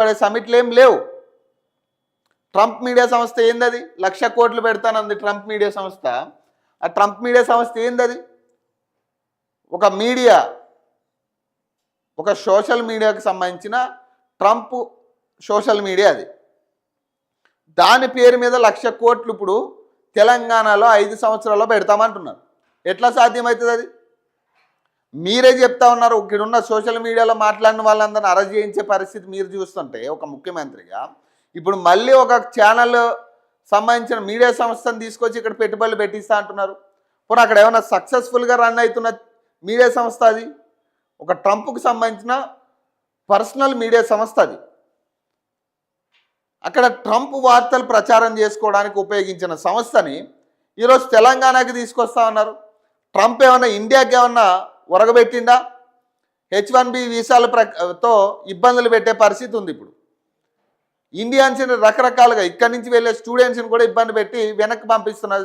పడే సమిట్లు ఏం లేవు. ట్రంప్ మీడియా సంస్థ ఏందది? లక్ష కోట్లు పెడతానంది ట్రంప్ మీడియా సంస్థ. ఆ ట్రంప్ మీడియా సంస్థ ఏందది? ఒక మీడియా ఒక సోషల్ మీడియాకు సంబంధించిన ట్రంప్ సోషల్ మీడియా అది. దాని పేరు మీద లక్ష కోట్లు ఇప్పుడు తెలంగాణలో ఐదు సంవత్సరాల్లో పెడతామంటున్నారు. ఎట్లా సాధ్యమవుతుంది అది? మీరే చెప్తా ఉన్నారు. ఇక్కడ ఉన్న సోషల్ మీడియాలో మాట్లాడిన వాళ్ళందరిని అరెస్ట్ చేయించే పరిస్థితి మీరు చూస్తుంటే ఒక ముఖ్యమంత్రిగా. ఇప్పుడు మళ్ళీ ఒక ఛానల్ సంబంధించిన మీడియా సంస్థను తీసుకొచ్చి ఇక్కడ పెట్టుబడులు పెట్టిస్తా అంటున్నారు. ఇప్పుడు అక్కడ ఏమైనా సక్సెస్ఫుల్గా రన్ అవుతున్న మీడియా సంస్థ అది? ఒక ట్రంప్కు సంబంధించిన పర్సనల్ మీడియా సంస్థ అది. అక్కడ ట్రంప్ వార్తలు ప్రచారం చేసుకోవడానికి ఉపయోగించిన సంస్థని ఈరోజు తెలంగాణకి తీసుకొస్తా ఉన్నారు. ట్రంప్ ఏమన్నా ఇండియాకి ఏమన్నా ఒరగబెట్టిండా హెచ్ వన్ బి వీసాల ప్రతో ఇబ్బందులు పెట్టే పరిస్థితి ఉంది ఇప్పుడు. ఇండియన్స్ని రకరకాలుగా ఇక్కడి నుంచి వెళ్ళే స్టూడెంట్స్ని కూడా ఇబ్బంది పెట్టి వెనక్కి పంపిస్తున్న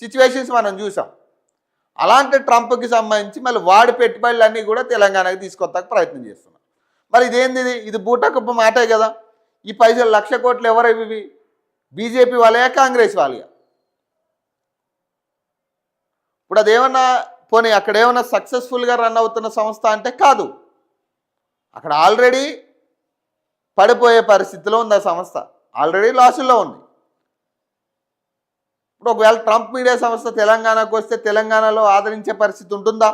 సిచ్యువేషన్స్ మనం చూసాం. అలాంటి ట్రంప్కి సంబంధించి మళ్ళీ వాడి పెట్టుబడులన్నీ కూడా తెలంగాణకి తీసుకొస్తాక ప్రయత్నం చేస్తున్నాం. మరి ఇదేంది ఇది? బూటకుప్ప మాటే కదా. ఈ పైసలు లక్ష కోట్లు ఎవరైవి బీజేపీ వాళ్ళయా కాంగ్రెస్ వాళ్ళయా? ఇప్పుడు అదేమన్నా పోనీ అక్కడ ఏమైనా సక్సెస్ఫుల్గా రన్ అవుతున్న సంస్థ అంటే కాదు. అక్కడ ఆల్రెడీ పడిపోయే పరిస్థితిలో ఉంది ఆ సంస్థ. ఆల్రెడీ లాసుల్లో ఉంది. ఇప్పుడు ఒకవేళ ట్రంప్ మీడియా సంస్థ తెలంగాణకు వస్తే తెలంగాణలో ఆదరించే పరిస్థితి ఉంటుందా?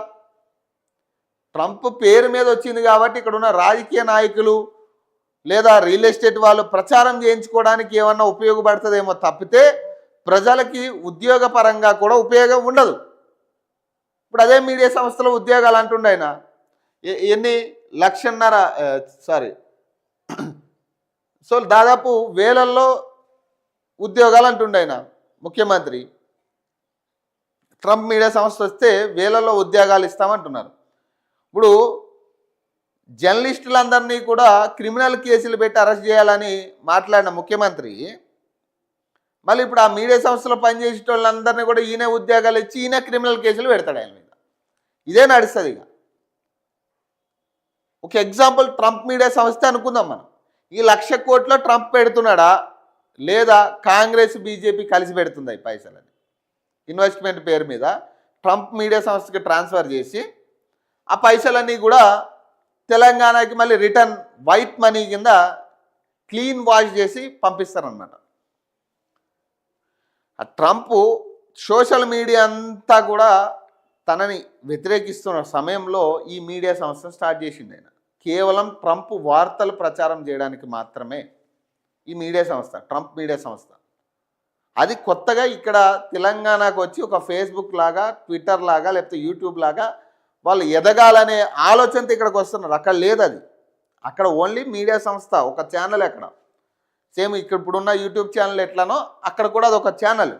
ట్రంప్ పేరు మీద వచ్చింది కాబట్టి ఇక్కడ ఉన్న రాజకీయ నాయకులు లేదా రియల్ ఎస్టేట్ వాళ్ళు ప్రచారం చేయించుకోవడానికి ఏమన్నా ఉపయోగపడుతుందేమో తప్పితే ప్రజలకి ఉద్యోగపరంగా కూడా ఉపయోగం ఉండదు. ఇప్పుడు అదే మీడియా సంస్థలో ఉద్యోగాలు అంటుండే ఆయన. ఎన్ని? లక్షన్నర సారీ. సో దాదాపు వేలల్లో ఉద్యోగాలు అంటుండే ఆయన ముఖ్యమంత్రి. ట్రంప్ మీడియా సంస్థ వస్తే వేలల్లో ఉద్యోగాలు ఇస్తామంటున్నారు. ఇప్పుడు జర్నలిస్టులందరినీ కూడా క్రిమినల్ కేసులు పెట్టి అరెస్ట్ చేయాలని మాట్లాడిన ముఖ్యమంత్రి మళ్ళీ ఇప్పుడు ఆ మీడియా సంస్థలో పనిచేసే వాళ్ళందరినీ కూడా ఈయన ఉద్యోగాలు ఇచ్చి ఈయన క్రిమినల్ కేసులు పెడతాడు ఆయన మీద. ఇదే నడుస్తుంది ఇక. ఒక ఎగ్జాంపుల్ ట్రంప్ మీడియా సంస్థ అనుకుందాం మనం. ఈ లక్ష కోట్లో ట్రంప్ పెడుతున్నాడా? లేదా కాంగ్రెస్ బీజేపీ కలిసి పెడుతుందా ఈ పైసలని? ఇన్వెస్ట్మెంట్ పేరు మీద ట్రంప్ మీడియా సంస్థకి ట్రాన్స్ఫర్ చేసి ఆ పైసలన్నీ కూడా తెలంగాణకి మళ్ళీ రిటర్న్ వైట్ మనీ కింద క్లీన్ వాష్ చేసి పంపిస్తారనమాట ఆ ట్రంప్ సోషల్ మీడియా అంతా కూడా తనని వ్యతిరేకిస్తున్న సమయంలో ఈ మీడియా సంస్థ స్టార్ట్ చేసింది ఆయన. కేవలం ట్రంప్ వార్తలు ప్రచారం చేయడానికి మాత్రమే ఈ మీడియా సంస్థ ట్రంప్ మీడియా సంస్థ. అది కొత్తగా ఇక్కడ తెలంగాణకు వచ్చి ఒక ఫేస్బుక్ లాగా ట్విట్టర్ లాగా లేకపోతే యూట్యూబ్ లాగా వాళ్ళు ఎదగాలనే ఆలోచనతో ఇక్కడికి వస్తున్నారు. అక్కడ లేదు అది. అక్కడ ఓన్లీ మీడియా సంస్థ ఒక ఛానల్ అక్కడ. సేమ్ ఇక్కడ ఇప్పుడున్న యూట్యూబ్ ఛానల్ ఎట్లానో అక్కడ కూడా అదొక ఛానల్.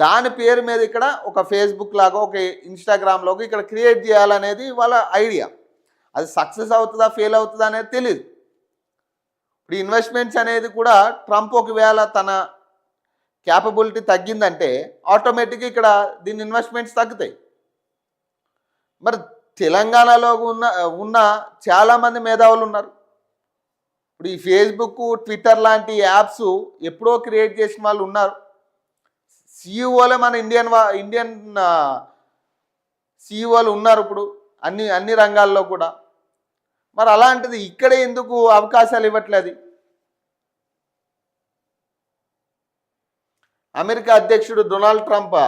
దాని పేరు మీద ఇక్కడ ఒక ఫేస్బుక్ లాగా ఒక ఇన్స్టాగ్రామ్లోకి ఇక్కడ క్రియేట్ చేయాలనేది వాళ్ళ ఐడియా. అది సక్సెస్ అవుతుందా ఫెయిల్ అవుతుందా అనేది తెలియదు ఇప్పుడు ఇన్వెస్ట్మెంట్స్ అనేది కూడా ట్రంప్ ఒకవేళ తన క్యాపబిలిటీ తగ్గిందంటే ఆటోమేటిక్గా ఇక్కడ దీని ఇన్వెస్ట్మెంట్స్ తగ్గుతాయి. మరి తెలంగాణలో ఉన్న ఉన్న చాలామంది మేధావులు ఉన్నారు. ఇప్పుడు ఈ ఫేస్బుక్ ట్విట్టర్ లాంటి యాప్స్ ఎప్పుడో క్రియేట్ చేసిన వాళ్ళు ఉన్నారు. సిఇఓలే మన ఇండియన్ వా ఇండియన్ సిఇఓలు ఉన్నారు ఇప్పుడు అన్ని అన్ని రంగాల్లో కూడా. మరి అలాంటిది ఇక్కడే ఎందుకు అవకాశాలు ఇవ్వట్లేదు? అమెరికా అధ్యక్షుడు డొనాల్డ్ ట్రంప్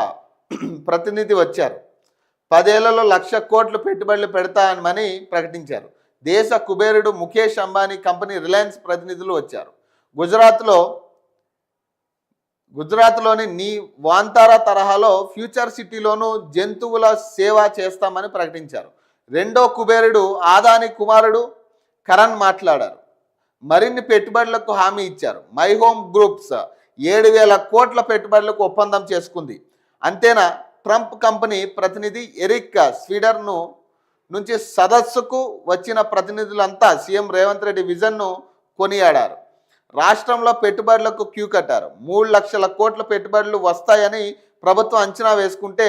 ప్రతినిధి వచ్చారు. పదేళ్ళలో లక్ష కోట్లు పెట్టుబడులు పెడతామని ప్రకటించారు. దేశ కుబేరుడు ముఖేష్ అంబానీ కంపెనీ రిలయన్స్ ప్రతినిధులు వచ్చారు. గుజరాత్లో గుజరాత్లోని నీ వాంతారా తరహాలో ఫ్యూచర్ సిటీలోనూ జంతువుల సేవ చేస్తామని ప్రకటించారు. రెండో కుబేరుడు ఆదాని కుమారుడు కరణ్ మాట్లాడారు. మరిన్ని పెట్టుబడులకు హామీ ఇచ్చారు. మై హోమ్ గ్రూప్స్ ఏడు వేల కోట్ల పెట్టుబడులకు ఒప్పందం చేసుకుంది. అంతేనా? ట్రంప్ కంపెనీ ప్రతినిధి ఎరిక్ స్వీడర్ను నుంచి సదస్సుకు వచ్చిన ప్రతినిధులంతా సీఎం రేవంత్ రెడ్డి విజన్ను కొనియాడారు. రాష్ట్రంలో పెట్టుబడులకు క్యూ కట్టారు. మూడు లక్షల కోట్ల పెట్టుబడులు వస్తాయని ప్రభుత్వం అంచనా వేసుకుంటే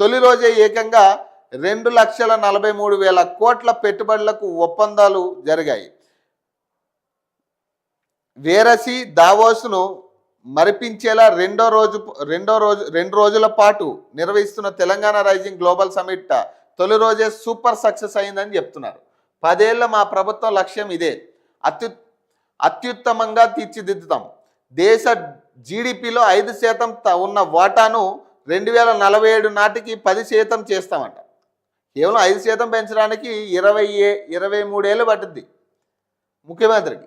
తొలి రోజే ఏకంగా రెండు లక్షల నలభై మూడు వేల కోట్ల పెట్టుబడులకు ఒప్పందాలు జరిగాయి. వేరసి దావోస్ను మరిపించేలా రెండో రోజు రెండో రోజు రెండు రోజుల పాటు నిర్వహిస్తున్న తెలంగాణ రైజింగ్ గ్లోబల్ సమిట్ తొలి రోజే సూపర్ సక్సెస్ అయిందని చెప్తున్నారు. పదేళ్ళ మా ప్రభుత్వం లక్ష్యం ఇదే. అత్యు అత్యుత్తమంగా తీర్చిదిద్దుతాం. దేశ జీడిపిలో ఐదు శాతం త- ఉన్న వాటాను రెండు వేల నలభై ఏడు నాటికి పది శాతం చేస్తామంట. కేవలం ఐదు శాతం పెంచడానికి ఇరవై ఏ ఇరవై మూడేళ్ళు పట్టుద్ది ముఖ్యమంత్రికి.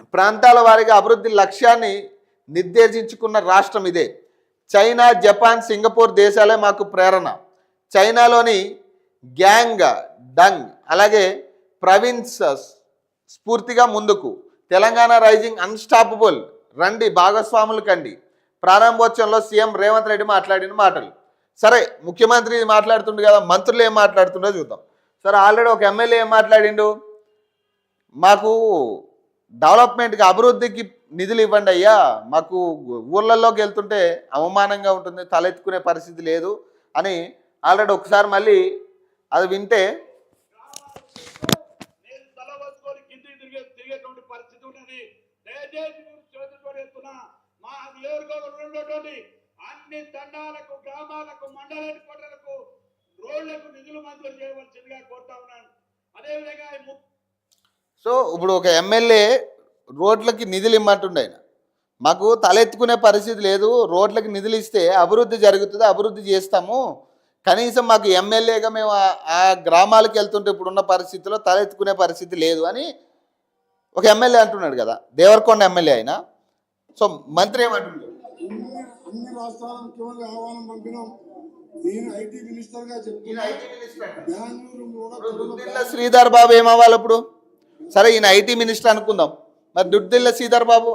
ప్రాంతాల వారిగా అభివృద్ధి లక్ష్యాన్ని నిర్దేశించుకున్న రాష్ట్రం ఇదే. చైనా జపాన్ సింగపూర్ దేశాలే మాకు ప్రేరణ. చైనాలోని గ్యాంగ్ డంగ్ అలాగే ప్రవిన్స్ స్ఫూర్తిగా ముందుకు. Telangana rising unstoppable. రండి భాగస్వాములు కండి. ప్రారంభోత్సవంలో సీఎం రేవంత్ రెడ్డి మాట్లాడిన మాటలు. సరే ముఖ్యమంత్రి మాట్లాడుతుండు కదా మంత్రులు ఏం మాట్లాడుతుండో చూద్దాం. సరే ఆల్రెడీ ఒక ఎమ్మెల్యే ఏం మాట్లాడిండు? మాకు డెవలప్మెంట్కి అభివృద్ధికి నిధులు ఇవ్వండి అయ్యా. మాకు ఊర్లలోకి వెళ్తుంటే అవమానంగా ఉంటుంది తలెత్తుకునే పరిస్థితి లేదు అని ఆల్రెడీ ఒకసారి మళ్ళీ అది వింటే అన్ని తండాలకు గ్రామాలకు రోడ్లకు నిధులు మంజూరు చేయవలసిందిగా కోరుతా ఉన్నాను అదేవిధంగా సో ఇప్పుడు ఒక ఎమ్మెల్యే రోడ్లకి నిధులు ఇమ్మంటుండే ఆయన. మాకు తలెత్తుకునే పరిస్థితి లేదు. రోడ్లకి నిధులు ఇస్తే అభివృద్ధి జరుగుతుంది అభివృద్ధి చేస్తాము. కనీసం మాకు ఎమ్మెల్యేగా మేము ఆ- గ్రామాలకు వెళ్తుంటే ఇప్పుడున్న పరిస్థితిలో తలెత్తుకునే పరిస్థితి లేదు అని ఒక ఎమ్మెల్యే అంటున్నాడు కదా. దేవరకొండ ఎమ్మెల్యే ఆయన. సో మంత్రి ఏమంటున్నాడు అన్ని అన్ని రాష్ట్రాల ముఖ్యమంత్రి ఆహ్వానం పంపినాం నేను ఐటీ మినిస్టర్గా చెప్తున్నా బెంగళూరు కూడా దుద్దిల్ల శ్రీధర్ బాబు ఏమవ్వాలి ఇప్పుడు? సరే ఈయన ఐటీ మినిస్టర్ అనుకుందాం. మరి దుద్దిల్ల శ్రీధర్ బాబు.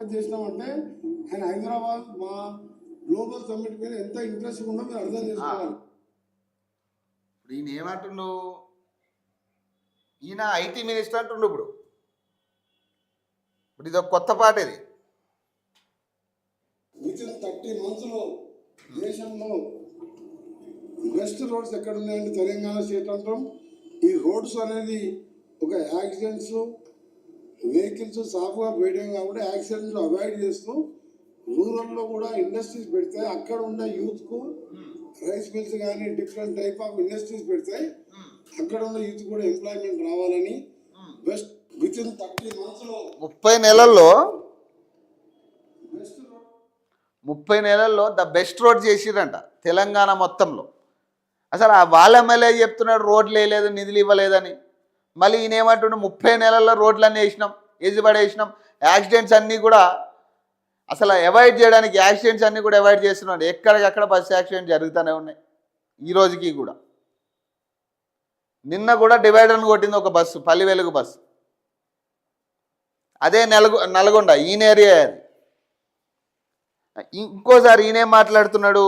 చేసినామంటే ఆయన హైదరాబాద్ మా గ్లోబల్ సమ్మిట్ మీద ఎంత ఇంట్రెస్ట్ ఉందో మీరు అర్థం చేసుకోవాలి. ఇప్పుడు ఈయన ఏమంటుండు? ఈయన ఐటీ మినిస్టర్ అంటుండు ఇప్పుడు. ఇప్పుడు ఇది ఒక కొత్త పాట ఇది. విత్ ఇన్ థర్టీ మంత్స్లో దేశంలో బెస్ట్ రోడ్స్ ఎక్కడ ఉన్నాయంటే తెలంగాణ స్టేట్ అంటాం ఈ రోడ్స్ అనేది ఒక యాక్సిడెంట్స్ వెహికల్స్ సాఫ్గా పోయడం కాబట్టి యాక్సిడెంట్స్ అవాయిడ్ చేస్తూ రూరల్లో కూడా ఇండస్ట్రీస్ పెడితే అక్కడ ఉన్న యూత్కు రైస్ మిల్స్ కానీ డిఫరెంట్ టైప్ ఆఫ్ ఇండస్ట్రీస్ పెడితే అక్కడ ఉన్న యూత్ కూడా ఎంప్లాయ్మెంట్ రావాలని బెస్ట్ విత్ ఇన్ థర్టీ మంత్స్లో ముప్పై నెలల్లో ముప్పై నెలల్లో ద బెస్ట్ రోడ్ చేసిరంట తెలంగాణ మొత్తంలో. అసలు ఆ వాళ్ళ ఎమ్మెల్యే చెప్తున్నాడు రోడ్లు వేయలేదు నిధులు ఇవ్వలేదని. మళ్ళీ ఈయన ముప్పై నెలల్లో రోడ్లన్నీ వేసినాం ఏజీ పడేసినాం యాక్సిడెంట్స్ అన్నీ కూడా అసలు అవాయిడ్ చేయడానికి యాక్సిడెంట్స్ అన్నీ కూడా అవాయిడ్ చేస్తున్నాడు. ఎక్కడికక్కడ బస్సు యాక్సిడెంట్ జరుగుతూనే ఉన్నాయి. ఈ రోజుకి కూడా. నిన్న కూడా డివైడర్ను కొట్టింది ఒక బస్సు పల్లి వెలుగు బస్సు. అదే నల్గొ నల్గొండ ఈయన ఏరియా అది. ఇంకోసారి ఈయనేం మాట్లాడుతున్నాడు?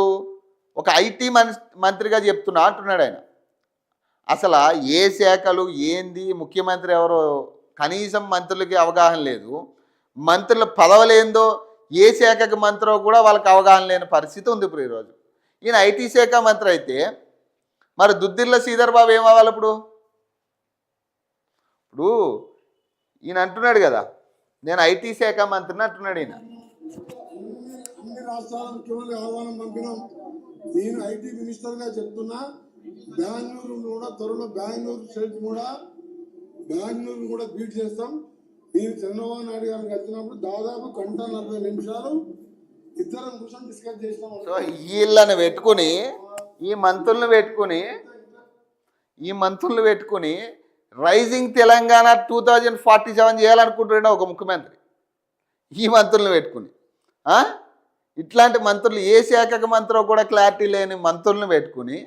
ఒక ఐటీ మన్ మంత్రిగా చెప్తున్నా అంటున్నాడు ఆయన. అసలు ఏ శాఖలు ఏంది ముఖ్యమంత్రి ఎవరో కనీసం మంత్రులకి అవగాహన లేదు. మంత్రుల పదవలేందో ఏ శాఖకి మంత్రో కూడా వాళ్ళకి అవగాహన లేని పరిస్థితి ఉంది ఇప్పుడు ఈరోజు ఈయన ఐటీ శాఖ మంత్రి అయితే మరి దుద్దిర్ల శ్రీధర్ బాబు ఏం ఇప్పుడు? ఇప్పుడు ఈయన అంటున్నాడు కదా నేను ఐటీ శాఖ మంత్రిని అంటున్నాడు ఈయన. రాష్ట్రాల ముఖ్యమంత్రి ఆహ్వానం పంపినాం. నేను ఐటీ మినిస్టర్గా చెప్తున్నా బెంగళూరు కూడా త్వరలో బెంగళూరు స్టేట్ కూడా బెంగళూరు కూడా బీట్ చేస్తాం. నేను చంద్రబాబు నాయుడు గారికి వచ్చినప్పుడు దాదాపు గంట నలభై నిమిషాలు ఇద్దరం కూర్చొని డిస్కస్ చేసినాం. సో వీళ్ళని పెట్టుకుని ఈ మంత్రులను పెట్టుకుని ఈ మంత్రులను పెట్టుకుని rising Telangana two thousand forty seven చేయాలనుకుంటున్నాడు ఒక ముఖ్యమంత్రి. ఈ మంత్రులను పెట్టుకుని ఇట్లాంటి మంత్రులు ఏ శాఖకు మంత్రో కూడా క్లారిటీ లేని మంత్రులను పెట్టుకుని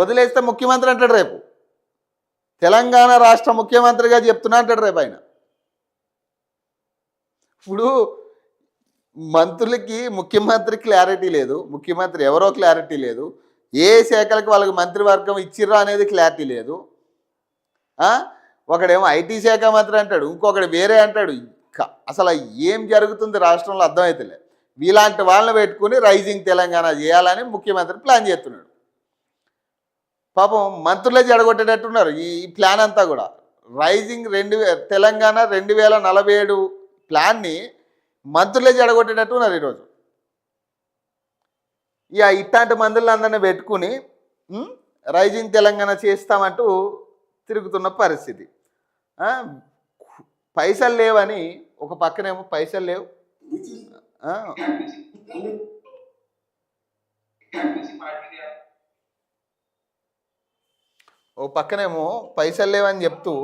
వదిలేస్తే ముఖ్యమంత్రి అంటాడు రేపు. తెలంగాణ రాష్ట్ర ముఖ్యమంత్రిగా చెప్తున్నా అంటాడు రేపు ఆయన. ఇప్పుడు మంత్రులకి ముఖ్యమంత్రి క్లారిటీ లేదు. ముఖ్యమంత్రి ఎవరో క్లారిటీ లేదు. ఏ శాఖలకు వాళ్ళకి మంత్రివర్గం ఇచ్చిర్రా అనేది క్లారిటీ లేదు. ఒకడేమో ఐటీ శాఖ మంత్రి అంటాడు ఇంకొకడు వేరే అంటాడు. అసలు ఏం జరుగుతుంది రాష్ట్రంలో అర్థమవుతలే వీలాంటి వాళ్ళని పెట్టుకుని రైజింగ్ తెలంగాణ చేయాలని ముఖ్యమంత్రి ప్లాన్ చేస్తున్నాడు. పాపం మంత్రులే జడగొట్టేటట్టున్నారు ఈ ప్లాన్ అంతా కూడా. రైజింగ్ రెండు తెలంగాణ రెండు వేల నలభై ఏడు ప్లాన్ని మంత్రులే జడగొట్టేటట్టున్నారు ఈరోజు. ఇక ఇట్లాంటి మందులందరినీ పెట్టుకుని రైజింగ్ తెలంగాణ చేస్తామంటూ తిరుగుతున్న పరిస్థితి. పైసలు లేవని ఒక పక్కనేమో పైసలు లేవు. ఓ పక్కనేమో పైసలు లేవని చెప్తూ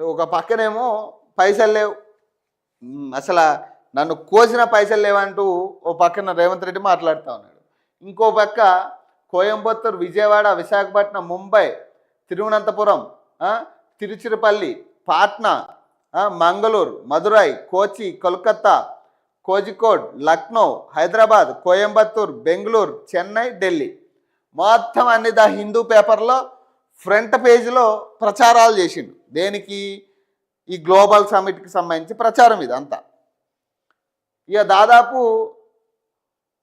ఒక పక్కనేమో పైసలు లేవు. అసలు నన్ను కోసిన పైసలు లేవంటూ ఓ పక్కన రేవంత్ రెడ్డి మాట్లాడుతూ ఉన్నాడు. ఇంకో పక్క కోయంబత్తూరు విజయవాడ విశాఖపట్నం ముంబై తిరువనంతపురం తిరుచిరపల్లి పాట్నా మంగళూరు మదురై కోచి కోల్కత్తా కోజికోడ్ లక్నో హైదరాబాద్ కోయంబత్తూర్ బెంగళూరు చెన్నై ఢిల్లీ. మొత్తం అన్ని ద హిందూ పేపర్లో ఫ్రంట్ పేజీలో ప్రచారాలు చేసిండు. దేనికి? ఈ గ్లోబల్ సమిట్కి సంబంధించి ప్రచారం ఇది అంతా. ఇక దాదాపు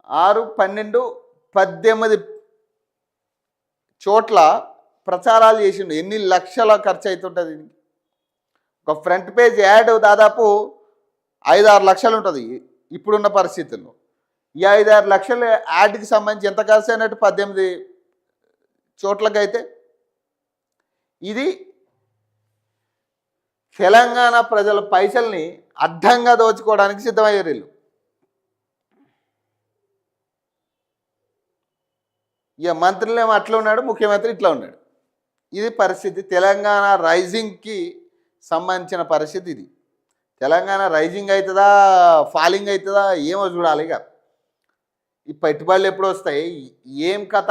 ఆరు పన్నెండు పద్దెనిమిది చోట్ల ప్రచారాలు చేసిండు. ఎన్ని లక్షల ఖర్చు అవుతుంటుంది దీనికి? ఒక ఫ్రంట్ పేజ్ యాడ్ దాదాపు ఐదు ఆరు లక్షలు ఉంటుంది ఇప్పుడున్న పరిస్థితుల్లో. ఈ ఐదు ఆరు లక్షల యాడ్కి సంబంధించి ఎంత ఖర్చు అయినట్టు? పద్దెనిమిది చోట్లకైతే. ఇది తెలంగాణ ప్రజల పైసల్ని అడ్డంగా దోచుకోవడానికి సిద్ధమయ్యారు వీళ్ళు. ఇక మంత్రులేమో అట్లా ఉన్నాడు ముఖ్యమంత్రి ఇట్లా ఉన్నాడు. ఇది పరిస్థితి. తెలంగాణ రైజింగ్కి సంబంధించిన పరిస్థితి ఇది. తెలంగాణ రైజింగ్ అవుతుందా ఫాలింగ్ అవుతుందా ఏమో చూడాలి ఇక ఈ పెట్టుబడులు ఎప్పుడు వస్తాయి ఏం కథ?